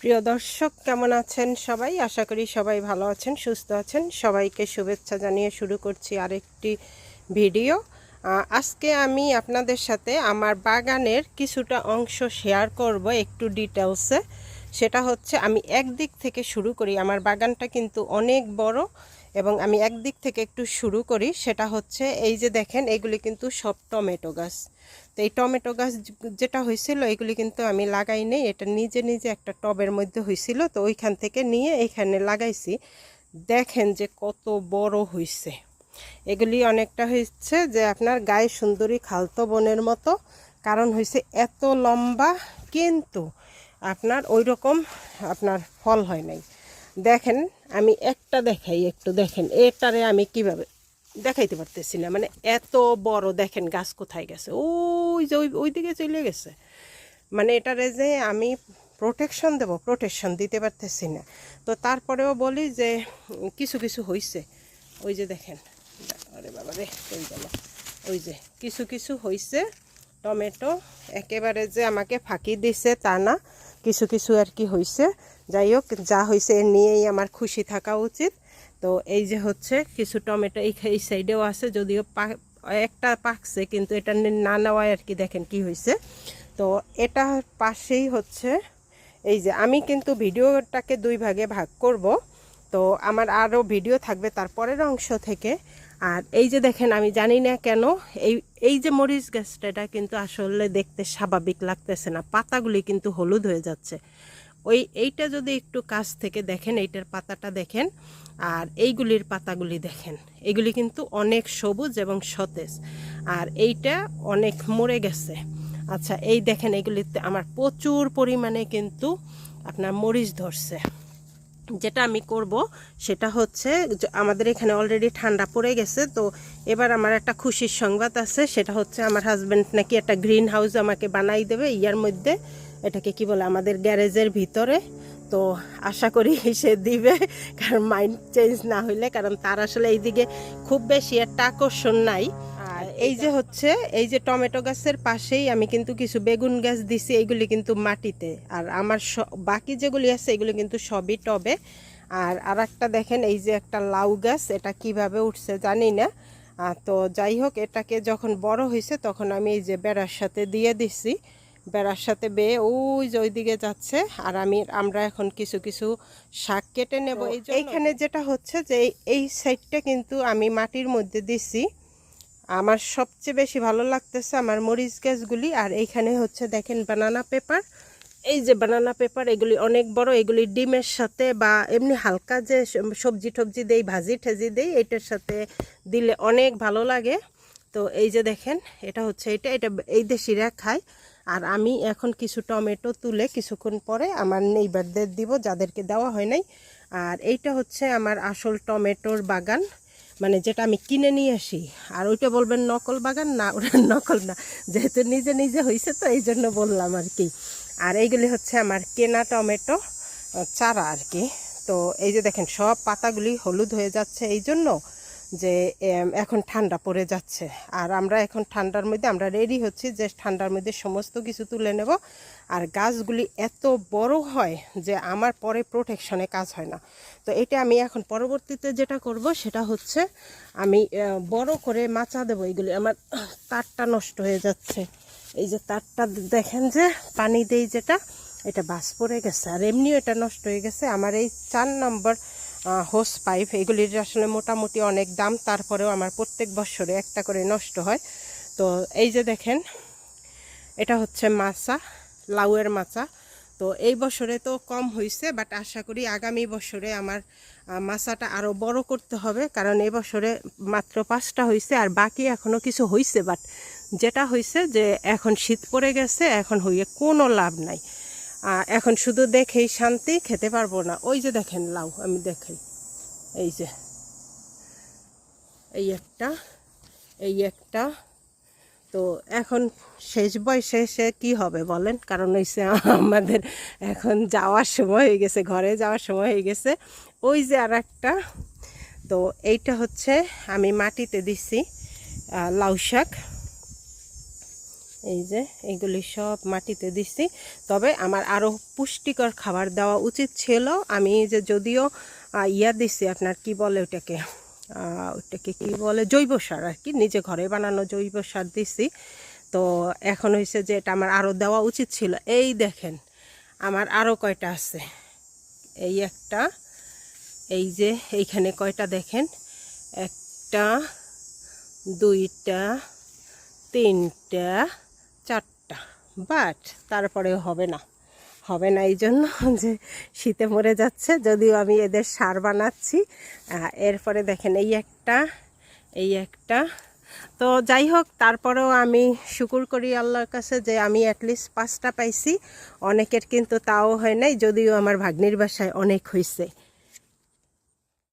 প্রিয় দর্শক, কেমন আছেন সবাই? আশা করি সবাই ভালো আছেন, সুস্থ আছেন। সবাইকে শুভেচ্ছা জানিয়ে শুরু করছি আরেকটি ভিডিও। আজকে আমি আপনাদের সাথে আমার বাগানের কিছুটা অংশ শেয়ার করব একটু ডিটেলসে সেটা হচ্ছে, আমি একদিক থেকে শুরু করি। আমার বাগানটা কিন্তু অনেক বড়। এবং আমি একদিক থেকে একটু শুরু করি, সেটা হচ্ছে এই যে দেখেন, এগুলি কিন্তু সব টমেটো গাছ। তো এই টমেটো গাছ যেটা হয়েছিল, এগুলি কিন্তু আমি লাগাই নেই, এটা নিজে নিজে একটা টবের মধ্যে হয়েছিল, তো ওইখান থেকে নিয়ে এইখানে লাগাইছি। দেখেন যে কত বড় হয়েছে এগুলি অনেকটা হয়েছে যে আপনার গায়ে সুন্দরী খালতো বনের মতো, কারণ হয়েছে এত লম্বা, কিন্তু আপনার ওই রকম আপনার ফল হয় নাই। দেখেন, আমি একটা দেখাই, একটু দেখেন, এটারে আমি কীভাবে দেখাইতে পারতেছি না। মানে এত বড়, দেখেন গাছ কোথায় গেছে। ওই যে ওই দিকে চলে গেছে। মানে এটারে যে আমি প্রোটেকশন দেব প্রোটেকশন দিতে পারতেছি না। তো তারপরেও বলি যে, কিছু কিছু হইছে। ওই যে দেখেন। আরে বাবা রে ওই গেল ওই যে কিছু কিছু হইছে, টমেটো, একেবারে যে আমাকে ফাঁকি দিছে তা না। কিছু কিছু আর কি হয়েছে যাই হোক যা হয়েছে এ নিয়েই আমার খুশি থাকা উচিত। তো এই যে হচ্ছে, কিছু টমেটো এই এই সাইডেও আছে, যদিও একটা পাকছে, কিন্তু এটা না নেওয়ায় আর কি দেখেন কি হয়েছে তো এটা পাশেই হচ্ছে, এই যে আমি কিন্তু ভিডিওটাকে দুই ভাগে ভাগ করব। তো আমার আরও ভিডিও থাকবে তারপরের অংশ থেকে। আর এই যে দেখেন, আমি জানি না কেন, এই এই যে মরিচ গাছটা এটা কিন্তু আসলে দেখতে স্বাভাবিক লাগতেছে না। পাতাগুলি কিন্তু হলুদ হয়ে যাচ্ছে। ওই, এইটা যদি একটু কাছ থেকে দেখেন, এইটার পাতাটা দেখেন, আর এইগুলির পাতাগুলি দেখেন, এগুলি কিন্তু অনেক সবুজ এবং সতেজ। আর এইটা অনেক মরে গেছে। আচ্ছা এই দেখেন, এগুলিতে আমার প্রচুর পরিমাণে কিন্তু আপনার মরিচ ধরছে। যেটা আমি করব সেটা হচ্ছে আমাদের এখানে অলরেডি ঠান্ডা পড়ে গেছে, তো এবার আমার একটা খুশির সংবাদ আছে, সেটা হচ্ছে আমার হাজব্যান্ড নাকি একটা গ্রিন হাউস আমাকে বানাই দেবে ইয়ার মধ্যে, এটাকে কি বলে আমাদের গ্যারেজের ভিতরে, তো আশা করি সে দিবে, কারণ মাইন্ড চেঞ্জ না হইলে, কারণ তার আসলে এইদিকে খুব বেশি একটা আকর্ষণ নাই। এই যে হচ্ছে এই যে টমেটো গাছের পাশেই আমি কিন্তু কিছু বেগুন গাছ দিছি এইগুলি কিন্তু মাটিতে। আর আমার স- বাকি যেগুলি আছে এগুলি কিন্তু সবই টবে। আর আর একটা দেখেন এই যে একটা লাউ গাছ এটা কীভাবে উঠছে জানি না। তো যাই হোক এটাকে যখন বড় হয়েছে তখন আমি এই যে বেড়ার সাথে দিয়ে দিছি। বেড়ার সাথে বেয়ে ওই যে ওইদিকে যাচ্ছে আর আমি আমরা এখন কিছু কিছু শাক কেটে নেব। এই এইখানে যেটা হচ্ছে যে এই- এই সাইডটা কিন্তু আমি মাটির মধ্যে দিছি। আমার সবচেয়ে বেশি ভালো লাগতেছে আমার মরিচ গাছগুলি। আর এইখানে হচ্ছে দেখেন বানানা পেপার এই যে বানানা পেপার এগুলি অনেক বড়, এগুলি ডিমের সাথে বা এমনি হালকা যে সবজি টবজি দেই, ভাজি ঠাজি দেই, এটার সাথে দিলে অনেক ভালো লাগে। তো এই যে দেখেন, এটা হচ্ছে এটা এটা এই দেশিরা খায়। আর আমি এখন কিছু টমেটো তুলে কিছুক্ষণ পরে আমার নেইবারদের দিব, যাদেরকে দেওয়া হয় নাই। আর এইটা হচ্ছে আমার আসল টমেটোর বাগান। মানে যেটা আমি কিনে নিয়ে আসি, আর ওইটা বলবেন নকল বাগান না, ওটা নকল না। যেহেতু নিজে নিজে হয়েছে তো এই জন্য বললাম আর কি। আর এইগুলি হচ্ছে আমার কেনা টমেটো, চারা আর কি। তো এই যে দেখেন, সব পাতাগুলি হলুদ হয়ে যাচ্ছে এই জন্য যে এখন ঠান্ডা পড়ে যাচ্ছে। আর আমরা এখন ঠান্ডার মধ্যে, আমরা রেডি হচ্ছি যে, ঠান্ডার মধ্যে সমস্ত কিছু তুলে নেব। আর গাছগুলি এত বড় হয় যে, আমার পরে প্রোটেকশনে কাজ হয় না। তো এটা আমি এখন পরবর্তীতে যেটা করব, সেটা হচ্ছে আমি বড় করে মাচা দেবো এইগুলি। আমার তারটা নষ্ট হয়ে যাচ্ছে। এই যে তারটা দেখেন যে, পানি দেই যেটা, এটা বাস পড়ে গেছে। আর এমনিও এটা নষ্ট হয়ে গেছে। আমার এই চার নম্বর হোস পাইপ, এগুলির আসলে মোটামুটি অনেক দাম, তারপরেও আমার প্রত্যেক বছরে একটা করে নষ্ট হয়। তো এই যে দেখেন, এটা হচ্ছে মাচা, লাউয়ের মাচা। তো এই বছরে তো কম হয়েছে বাট আশা করি আগামী বছরে আমার মাচাটা আরও বড় করতে হবে, কারণ এই বছরে মাত্র পাঁচটা হয়েছে আর বাকি এখনও কিছু হয়েছে বাট যেটা হয়েছে যে এখন শীত পড়ে গেছে, এখন হইয়ে কোনো লাভ নাই। এখন শুধু দেখেই শান্তি খেতে পারব না। ওই যে দেখেন, লাউ, আমি দেখাই। এই যে, এই একটা এই একটা। তো এখন শেষ বয়সে সে কি হবে বলেন? কারণ হইছে আমাদের এখন যাওয়ার সময় হয়ে গেছে, ঘরে যাওয়ার সময় হয়ে গেছে। ওই যে আর একটা। তো এইটা হচ্ছে, আমি মাটিতে দিছি লাউ শাক। এই যে এগুলি সব মাটিতে দিছি। তবে আমার আরও পুষ্টিকর খাবার দেওয়া উচিত ছিল। আমি যে যদিও ইয়া দিছি, আপনার কি বলে ওটাকে? ওটাকে কি বলে? জৈব সার আর কি, নিজে ঘরে বানানো জৈব সার দিছি। তো এখন হয়েছে যে এটা আমার আরও দেওয়া উচিত ছিল। এই দেখেন, আমার আরও কয়টা আছে? এই একটা, এই যে এইখানে কয়টা দেখেন? একটা, দুইটা, তিনটা চারটা। বাট তারপরেও হবে না। হবে না এই জন্য যে শীতে মরে যাচ্ছে, যদিও আমি এদের সার বানাচ্ছি। এরপরে দেখেন এই একটা এই একটা। তো যাই হোক, তারপরেও আমি শুকুর করি আল্লাহর কাছে যে আমি অ্যাটলিস্ট পাঁচটা পাইছি। অনেকের কিন্তু তাও হয় নাই, যদিও আমার ভাগ্নির বাসায় অনেক হয়েছে